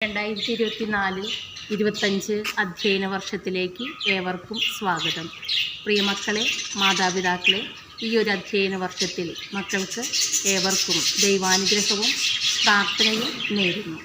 രണ്ടായിരത്തി ഇരുപത്തി നാല് ഇരുപത്തഞ്ച് അധ്യയന വർഷത്തിലേക്ക് ഏവർക്കും സ്വാഗതം. പ്രിയമക്കളെ മാതാപിതാക്കളെ ഈ ഒരു അധ്യയന വർഷത്തിൽ മക്കൾക്ക് ഏവർക്കും ദൈവാനുഗ്രഹവും പ്രാർത്ഥനയും നേരുന്നു.